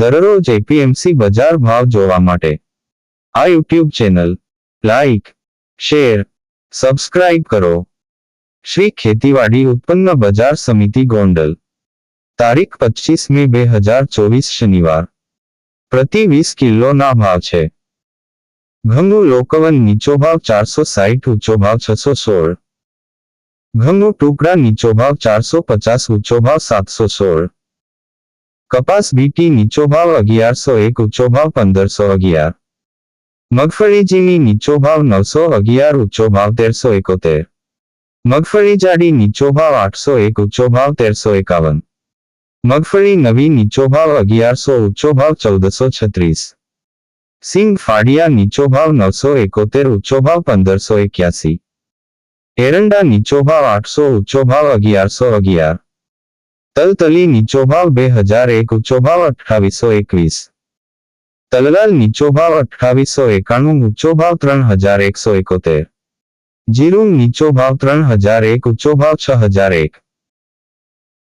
દરરોજ એપીએમસી બજાર ભાવ જોવા માટે. આ YouTube channel like share subscribe કરો. શ્રી ખેતીવાડી ઉત્પન્ન બજાર સમિતિ ગોંડલ. તારીખ પચીસ મે બે હજાર ચોવીસ શનિવાર. પ્રતિ વીસ કિલોના ભાવ છે. ઘઉંનું લોકવન નીચો ભાવ ચારસો સાહીઠ ઊંચો ભાવ છસો સોળ. ઘઉંનું ટુકડા નીચો ભાવ ચારસો પચાસ, ઊંચો ભાવ સાતસો સોળ. કપાસ બીટી નીચો ભાવ અગિયારસો એક ઊંચો ભાવ પંદરસો અગિયાર. મગફળીજીની નીચો ભાવ નવસો અગિયાર ઊંચો ભાવ તેરસો એકોતેર. મગફળી જાડી નીચો ભાવ આઠસો એક ઊંચો ભાવ તેરસો એકાવન. મગફળી નવી નીચો ભાવ અગિયારસો ઊંચો ભાવ ચૌદસો છત્રીસ. સિંગ ફાડિયા નીચો ભાવ નવસો એકોતેર ઊંચો ભાવ પંદરસો એક્યાસી. એરંડા નીચો ભાવ આઠસો ઊંચો ભાવ અગિયારસો અગિયાર. તલતલી નીચો ભાવ બે હજાર એક ઊંચો ભાવ અઠાવીસો એકવીસ. તલલાલ નીચો ભાવ અઠાવીસો એકાણું ઊંચો ભાવ ત્રણ હજાર એકસો એકોતેર. જીરું નીચો ભાવ ત્રણ હજાર એક ઊંચો ભાવ છ હજાર એક.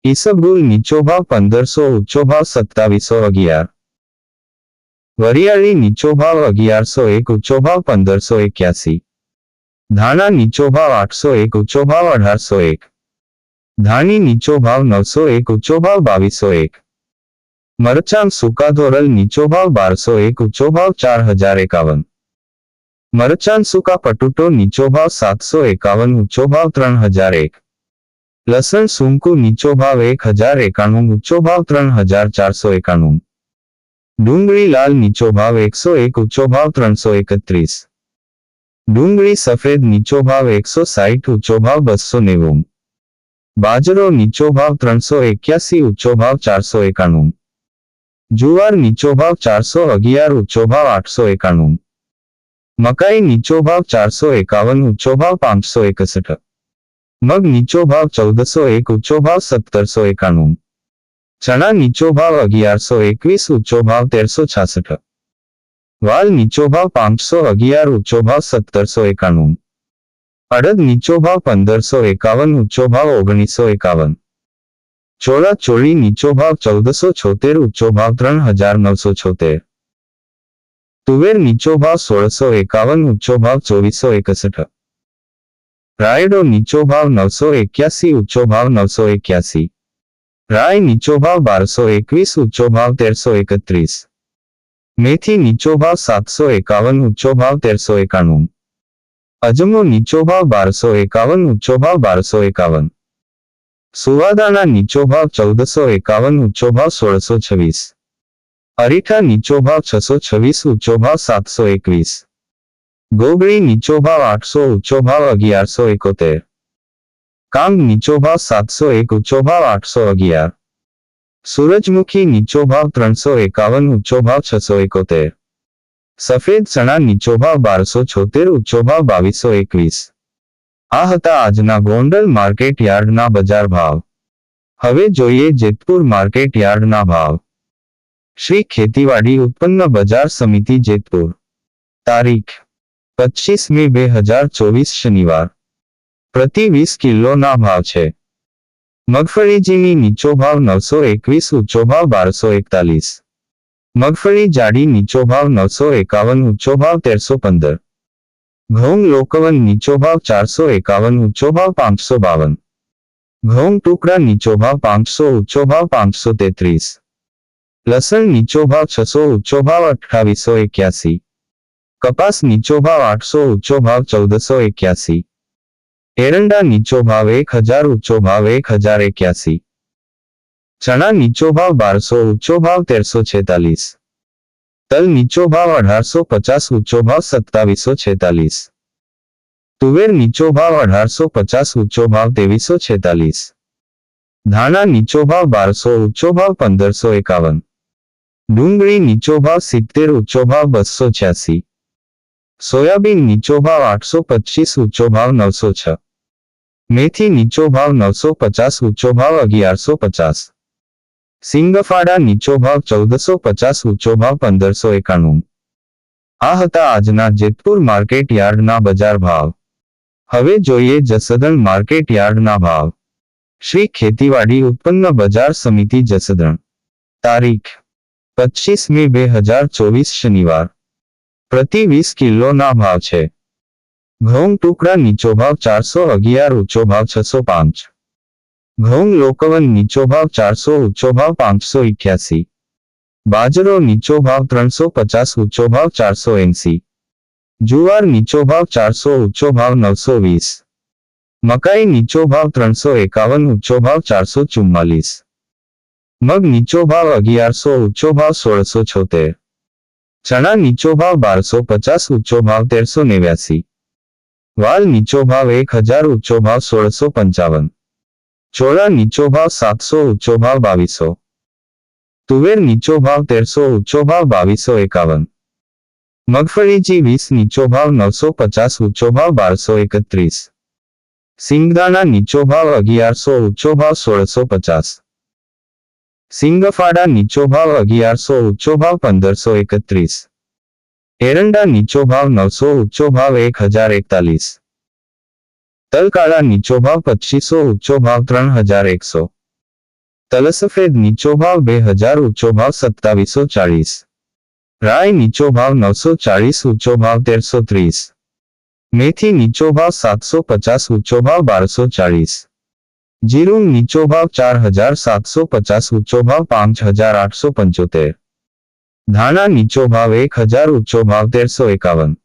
ઈસબગુલ નીચો ભાવ પંદરસો ઊંચો ભાવ સત્તાવીસો અગિયાર. વરિયાળી નીચો ભાવ અગિયારસો એક ઊંચો ભાવ પંદરસો એક્યાસી. ધાણા નીચો ભાવ આઠસો એક ઊંચો ભાવ અઢારસો એક. ધાણી નીચો ભાવ નવસો એક, ઊંચો ભાવ બાવીસો એક. મરચાં સૂકા ધોરલ નીચો ભાવ બારસો એક, ઊંચો ભાવ ચાર હજાર એકાવન. મરચાં સૂકા પટુટો નીચો ભાવ સાતસો એકાવન, ઊંચો ભાવ ત્રણ હજાર એક. લસણ સૂંકુ નીચો ભાવ એક હજાર એકાણું, ઊંચો ભાવ ત્રણ હજાર ચારસો એકાણું. ડુંગળી લાલ નીચો ભાવ એકસો એક, ઊંચો ભાવ ત્રણસો એકત્રીસ. ડુંગળી સફેદ નીચો ભાવ એકસો સાહીઠ ઊંચો ભાવ બસો નેવું. બાજરો નીચો ભાવ ત્રણસો એક્યાસી, ઊંચો ભાવ ચારસો એકાણું. જુવાર નીચો ભાવ ચારસો અગિયાર, ઊંચો ભાવ આઠસો એકાણું. મકાઈ નીચો ભાવ ચારસો એકાવન, ઊંચો ભાવ પાંચસો એકસઠ. મગ નીચો ભાવ ચૌદસો એક, ઊંચો ભાવ સત્તરસો એકાણું. ચણા નીચો ભાવ અગિયારસો એકવીસ, ઊંચો ભાવ તેરસો છાસઠ. વાલ નીચો ભાવ પાંચસો અગિયાર, ઊંચો ભાવ સત્તરસો એકાણું. અડદ નીચો ભાવ પંદરસો એકાવન, ઊંચો ભાવ ઓગણીસો એકાવન. ચોળા ચોળી નીચો ભાવ ચૌદસો છોતેર, ઊંચો ભાવ ત્રણ હજાર નવસો છોતેર. તુવેર નીચો ભાવ સોળસો એકાવન, ઊંચો ભાવ ચોવીસો એકસઠ. રાયડો નીચો ભાવ નવસો એક્યાસી, ઊંચો ભાવ નવસો એક્યાસી. રાય નીચો ભાવ બારસો એકવીસ, ઊંચો ભાવ તેરસો એકત્રીસ. મેથી નીચો ભાવ સાતસો એકાવન, ઊંચો ભાવ તેરસો એકાણું. અજમો નીચો ભાવ બારસો એકાવન, ઊંચો ભાવ બારસો એકાવન. સુવાદાના નીચો ભાવ ચૌદસો એકાવન, ઊંચો ભાવ સોળસો છવ્વીસ. અરીઠા નીચો ભાવ છસો છવ્વીસ, ઊંચો ભાવ સાતસો એકવીસ. ગોગળી નીચો ભાવ આઠસો, ઊંચો ભાવ અગિયારસો એકોતેર. કાંગ નીચો ભાવ સાતસો એક, ઊંચો ભાવ આઠસો અગિયાર. સૂરજમુખી નીચો ભાવ ત્રણસો એકાવન, ઊંચો ભાવ છસો એકોતેર. સફેદ ચણા નીચોભાવ બારસો છોતેર ભાવ બાવીસો એકવીસ. આ હતા આજના ગોંડલ માર્કેટ યાર્ડના બજાર ભાવ. હવે જોઈએ જેતપુર માર્કેટ યાર્ડના ભાવ. શ્રી ખેતીવાડી ઉત્પન્ન બજાર સમિતિ જેતપુર. તારીખ પચીસ મે બે હજાર ચોવીસ શનિવાર. પ્રતિ વીસ કિલોના ભાવ છે. મગફળીજીની નીચો ભાવ નવસો એકવીસ ઊંચો ભાવ બારસો એકતાલીસ. મગફળી જાડી નીચો ભાવ નવસો એકાવન, ઊંચો ભાવ તેરસો પંદર. ઘઉં લોકવન નીચો ભાવ ચારસો એકાવન, ઊંચો ભાવ પાંચસો બાવન. ઘઉં ટુકડા નીચો ભાવ પાંચસો, ઊંચો ભાવ પાંચસો તેત્રીસ. લસણ નીચો ભાવ છસો, ઊંચો ભાવ અઠાવીસો એક્યાસી. કપાસ નીચો ભાવ આઠસો, ઊંચો ભાવ ચૌદસો એક્યાસી. એરંડા નીચો ભાવ એક હજાર, ઊંચો ભાવ એક હજાર એક્યાસી. ચણા નીચો ભાવ બારસો, ઊંચો ભાવ તેરસો છેતાલીસ. તલ નીચો ભાવ અઢારસો પચાસ, ઊંચો ભાવ સત્તાવીસો છેતાલીસ. તુવેર નીચો ભાવ અઢારસો પચાસ, ઊંચો ભાવ ત્રેવીસો છેતાલીસ. ધાણા નીચો ભાવ બારસો, ઊંચો ભાવ પંદરસો એકાવન. ડુંગળી નીચો ભાવ સિત્તેર, ઊંચો ભાવ બસો છ્યાસી. સોયાબીન નીચો ભાવ આઠસો પચીસ, ઊંચો ભાવ નવસો છ. મેથી નીચો ભાવ નવસો પચાસ, ઊંચો ભાવ અગિયારસો પચાસ. સિંગફાડા નીચો ભાવ ચૌદસો પચાસ, ઊંચો ભાવ પંદરસો એકાણું. આ હતા આજના જેતપુર માર્કેટ યાર્ડના બજાર ભાવ. હવે જોઈએ જસદણ માર્કેટ યાર્ડના ભાવ. શ્રી ખેતીવાડી ઉત્પન્ન બજાર સમિતિ જસદણ. તારીખ. પચીસ મે બે હજાર ચોવીસ શનિવાર. પ્રતિ વીસ કિલોના ભાવ છે. ઘઉં ટુકડા નીચો ભાવ ચારસો અગિયાર, ઊંચો ભાવ છસો પાંચ. ઘઉં લોકવન નીચો ભાવ ચારસો, ઊંચો ભાવ પાંચસો ઇઠ્યાસી. બાજરો નીચો ભાવ ત્રણસો પચાસ, ઊંચો ભાવ ચારસો એંસી. જુવાર નીચો ભાવ ચારસો, ઊંચો ભાવ નવસો વીસ. મકાઈ નીચો ભાવ ત્રણસો એકાવન, ઊંચો ભાવ ચારસો ચુમ્માલીસ. મગ નીચો ભાવ અગિયારસો, ઊંચો ભાવ સોળસો છોતેર. ચણા નીચો ભાવ બારસો પચાસ, ઊંચો ભાવ તેરસો નેવ્યાસી. વાલ નીચો ભાવ એક હજાર, ઊંચો ભાવ સોળસો પંચાવન. ચોળા નીચો ભાવ સાતસો ઊંચો ભાવ બાવીસો. તુવેર નીચો ભાવ તેરસો ઊંચો ભાવ બાવીસો એકાવન. મગફળીજી વીસ નીચો ભાવ નવસો પચાસ ઊંચો ભાવ બારસો એકત્રીસ. સિંગદાણા નીચો ભાવ અગિયારસો ઊંચો ભાવ સોળસો પચાસ. સિંગફાડા નીચો ભાવ અગિયારસો ઊંચો ભાવ પંદરસો એકત્રીસ. એરંડા નીચો ભાવ નવસો ઊંચો ભાવ એક હજાર એકતાલીસ. તલકાળા નીચો ભાવ પચીસો, ઊંચો ભાવ ત્રણ હજાર એકસો. તલસફેદ નીચો ભાવ બે હજાર, ઊંચો ભાવ સત્તાવીસો ચાળીસ. રાય નીચો ભાવ નવસો ચાળીસ, ઊંચો ભાવ તેરસો ત્રીસ. મેથી નીચો ભાવ સાતસો પચાસ, ઊંચો ભાવ બારસો ચાળીસ. જીરું નીચો ભાવ ચાર હજાર, સાતસો પચાસ, ઊંચો ભાવ પાંચ હજાર આઠસો પંચોતેર. ધાણા નીચો ભાવ એક હજાર, ઊંચો ભાવ તેરસો એકાવન.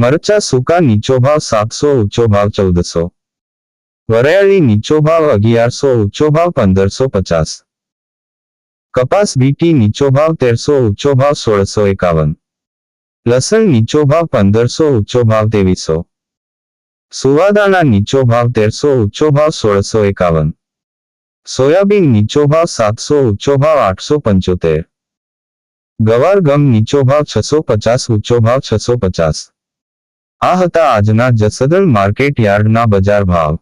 મરચા સૂકા નીચો ભાવ સાતસો, ઊંચો ભાવ ચૌદસો. વરાયળી નીચો ભાવ અગિયારસો, ઊંચો ભાવ પંદરસો પચાસ. કપાસ બીટી નીચો ભાવ તેરસો, ઊંચો ભાવ સોળસો એકાવન. લસણ નીચો ભાવ પંદરસો, ઊંચો ભાવ ત્રેવીસો. સુવાદાણા નીચો ભાવ તેરસો, ઊંચો ભાવ સોળસો એકાવન. સોયાબીન નીચો ભાવ સાતસો, ઊંચો ભાવ આઠસો પંચોતેર. ગવાર ગમ નીચો ભાવ છસો પચાસ, ઊંચો ભાવ છસો પચાસ. આ હતા આજના જસદણ માર્કેટ યાર્ડના બજાર ભાવ.